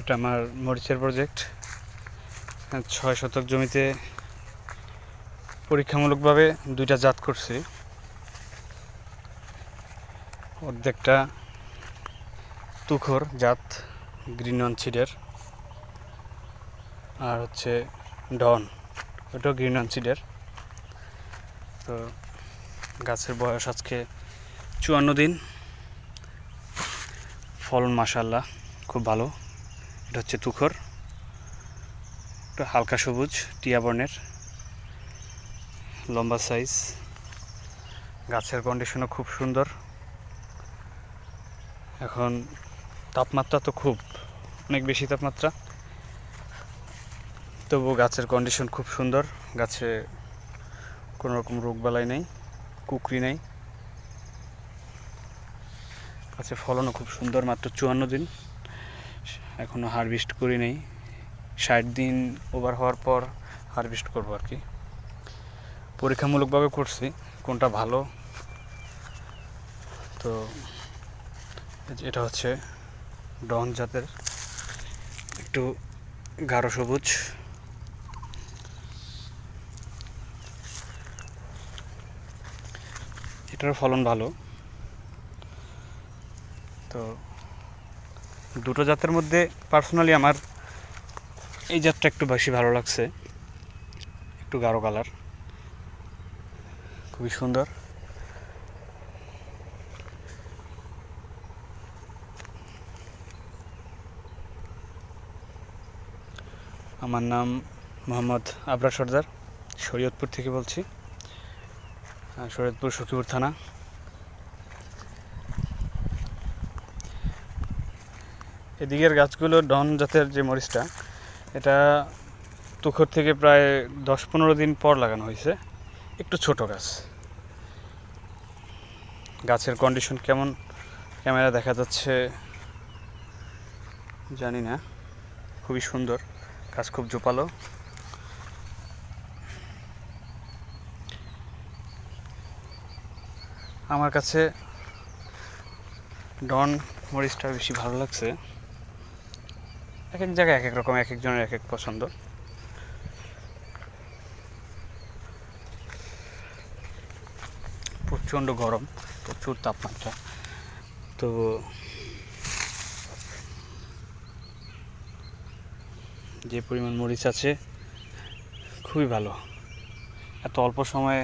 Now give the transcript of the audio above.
এটা আমার মরিচের প্রজেক্ট ছয় শতক জমিতে পরীক্ষামূলকভাবে দুইটা জাত করছি। অর্ধেকটা তুখর জাত গ্রিন অন সিডের আর হচ্ছে ডন ওটাও গ্রিন অন সিডের তো গাছের বয়স আজকে চুয়ান্ন দিন। ফলন মাসাল্লাহ খুব ভালো। এটা হচ্ছে তুখর। একটু হালকা সবুজ, টিয়া বর্ণের। লম্বা সাইজ। গাছের কন্ডিশনও খুব সুন্দর। এখন তাপমাত্রা তো খুব, অনেক বেশি তাপমাত্রা। তবু গাছের কন্ডিশন খুব সুন্দর। গাছে কোনো রকম রোগবালাই নেই, কুকরি নেই। গাছে ফলনও খুব সুন্দর, মাত্র চুয়ান্ন দিন। এখনও হারভেস্ট করি নেই। ষাট দিন ওভার হওয়ার পর হারভেস্ট করব আর কি। পরীক্ষামূলকভাবে করছি, কোনটা ভালো? তো এটা হচ্ছে ডন জাতের একটু গাঢ় সবুজ। এটার ফলন ভালো। তো দুটো জাতের মধ্যে পার্সোনালি আমার এই জাতটা একটু বেশি ভালো লাগছে। একটু গাঢ় কালার খুবই সুন্দর। আমার নাম মোহাম্মদ আবরার সর্দার, শরীয়তপুর থেকে বলছি। শরীয়তপুর সখীপুর থানা। এদিকের গাছগুলো ডন জাতের যে মরিচটা, এটা তুখর থেকে প্রায় দশ পনেরো দিন পর লাগানো হয়েছে। একটু ছোট গাছ। গাছের কন্ডিশন কেমন? ক্যামেরা দেখা যাচ্ছে, জানি না। খুবই সুন্দর। গাছ খুব জোপালো। আমার কাছে ডন মরিচটা বেশি ভালো লাগছে। এক এক জায়গায় এক এক রকম, এক একজনের এক এক পছন্দ। প্রচণ্ড গরম, প্রচুর তাপমাত্রা। তো যে পরিমাণ মরিচ আছে, খুবই ভালো। এত অল্প সময়ে